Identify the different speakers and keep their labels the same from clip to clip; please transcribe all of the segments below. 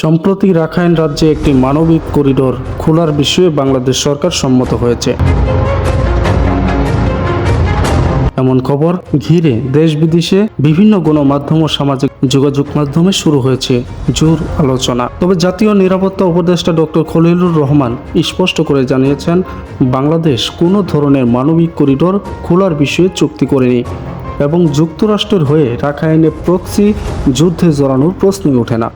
Speaker 1: সম্প্রতি রাখাইন রাজ্যে একটি মানবিক করিডোর খোলার বিষয়ে বাংলাদেশ সরকার সম্মত হয়েছে এমন খবর ঘিরে দেশ বিদেশে বিভিন্ন গণমাধ্যম ও সামাজিক যোগাযোগ মাধ্যমে শুরু হয়েছে জোর আলোচনা তবে জাতীয় নিরাপত্তা উপদেষ্টা ডক্টর খলিলুর রহমান স্পষ্ট করে জানিয়েছেন বাংলাদেশ কোনো ধরনের মানবিক করিডোর খোলার বিষয়ে চুক্তি করেনি এবং যুক্তরাষ্ট্রের হয়ে রাখাইনে প্রক্সি যুদ্ধে জড়ানোর প্রশ্নই ওঠে না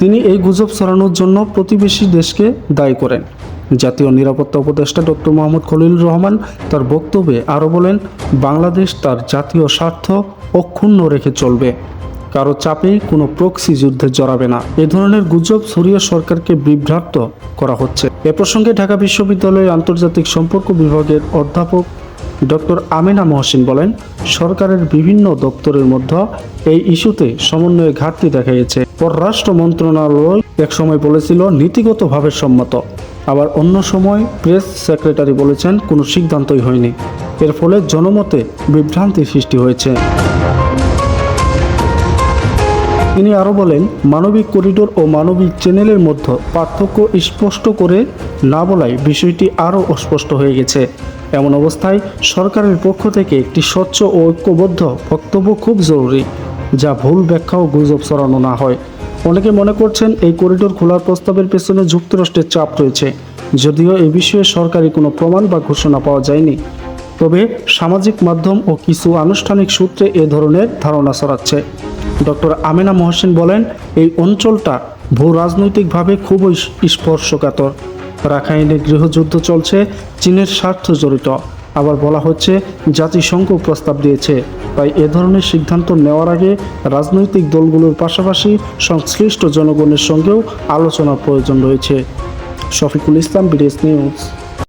Speaker 1: তিনি এই গুজব ছড়ানোর জন্য প্রতিবেশী দেশকে দায়ী করেন জাতীয় নিরাপত্তা উপদেষ্টা ডক্টর মোহাম্মদ খলিল রহমান তার বক্তব্যে আরও বলেন বাংলাদেশ তার জাতীয় স্বার্থ অক্ষুণ্ণ রেখে চলবে কারো চাপেই কোনো প্রক্সি যুদ্ধে জড়াবে না এ ধরনের গুজব সরিয়ে সরকারকে বিভ্রান্ত করা হচ্ছে এ প্রসঙ্গে ঢাকা বিশ্ববিদ্যালয়ের আন্তর্জাতিক সম্পর্ক বিভাগের অধ্যাপক ডক্টর আমিনা মহসিন বলেন সরকারের বিভিন্ন দপ্তরের মধ্যে এই ইস্যুতে সমন্বয়ে ঘাটতি দেখা গেছে পররাষ্ট্র মন্ত্রণালয় একসময় বলেছিল নীতিগতভাবে সম্মত আবার অন্য সময় প্রেস সেক্রেটারি বলেছেন কোনো সিদ্ধান্তই হয়নি এর ফলে জনমতে বিভ্রান্তির সৃষ্টি হয়েছে তিনি আরও বলেন মানবিক করিডোর ও মানবিক চ্যানেলের মধ্যে পার্থক্য স্পষ্ট করে না বলায় বিষয়টি আরও অস্পষ্ট হয়ে গেছে এমন অবস্থায় সরকারের পক্ষ থেকে একটি স্বচ্ছ ও ঐক্যবদ্ধ বক্তব্য খুব জরুরি যা ভুল ব্যাখ্যা ও গুজব ছড়ানো না হয় অনেকে মনে করছেন এই করিডোর খোলার প্রস্তাবের পেছনে যুক্তরাষ্ট্রের চাপ রয়েছে যদিও এ বিষয়ে সরকারি কোনো প্রমাণ বা ঘোষণা পাওয়া যায়নি তবে সামাজিক মাধ্যম ও কিছু আনুষ্ঠানিক সূত্রে এ ধরনের ধারণা ছড়াচ্ছে ডক্টর আমেনা মহসিন বলেন এই অঞ্চলটা ভূ রাজনৈতিকভাবে খুবই স্পর্শকাতর রাখাইনে গৃহযুদ্ধ চলছে চীনের স্বার্থ জড়িত আবার বলা হচ্ছে জাতিসংঘ প্রস্তাব দিয়েছে তাই এ ধরনের সিদ্ধান্ত নেওয়ার আগে রাজনৈতিক দলগুলোর পাশাপাশি সংশ্লিষ্ট জনগণের সঙ্গেও আলোচনার প্রয়োজন রয়েছে শফিকুল ইসলাম বিডিএস নিউজ